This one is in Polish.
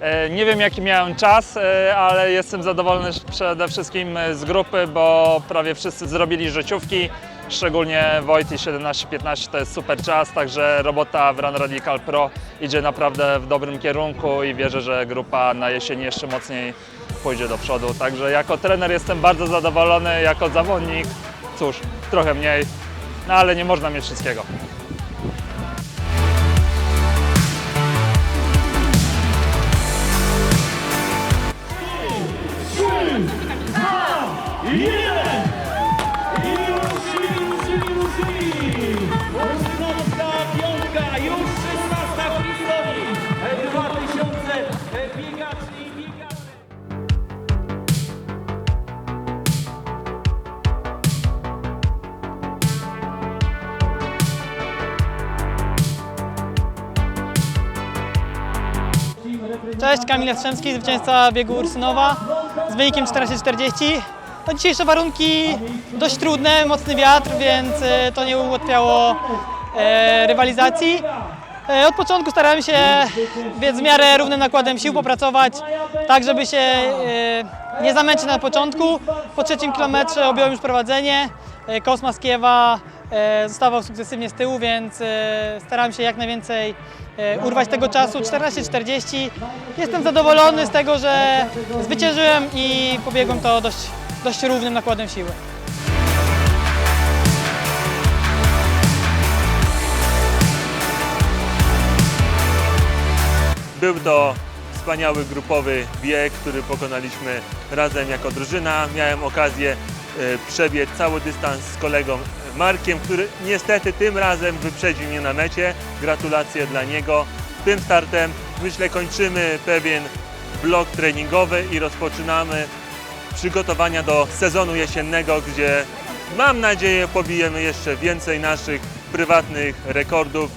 E, Nie wiem jaki miałem czas, e, ale jestem zadowolony przede wszystkim e, z grupy, bo prawie wszyscy zrobili życiówki. Szczególnie Wojt i 17-15 to jest super czas, także robota w Run Radical Pro idzie naprawdę w dobrym kierunku i wierzę, że grupa na jesieni jeszcze mocniej pójdzie do przodu. Także jako trener jestem bardzo zadowolony, jako zawodnik cóż, trochę mniej, no ale nie można mieć wszystkiego. Polska piątka, już 16 w historii 2000 biegaczy i biegaczy. Cześć, Kamil Jastrzębski, zwycięzca biegu Ursynowa z wynikiem 14.40. No, dzisiejsze warunki dość trudne, mocny wiatr, więc e, to nie ułatwiało e, rywalizacji. E, od początku starałem się biec w miarę równym nakładem sił popracować, tak żeby się nie zamęczyć na początku. Po trzecim kilometrze objąłem już prowadzenie. Kosma Kiewa zostawał sukcesywnie z tyłu, więc starałem się jak najwięcej urwać tego czasu. 14.40. Jestem zadowolony z tego, że zwyciężyłem i pobiegłem to dość, dość równym nakładem siły. Był to wspaniały grupowy bieg, który pokonaliśmy razem jako drużyna. Miałem okazję e, przebiec cały dystans z kolegą Markiem, który niestety tym razem wyprzedził mnie na mecie. Gratulacje dla niego. Tym startem myślę kończymy pewien blok treningowy i rozpoczynamy przygotowania do sezonu jesiennego, gdzie mam nadzieję pobijemy jeszcze więcej naszych prywatnych rekordów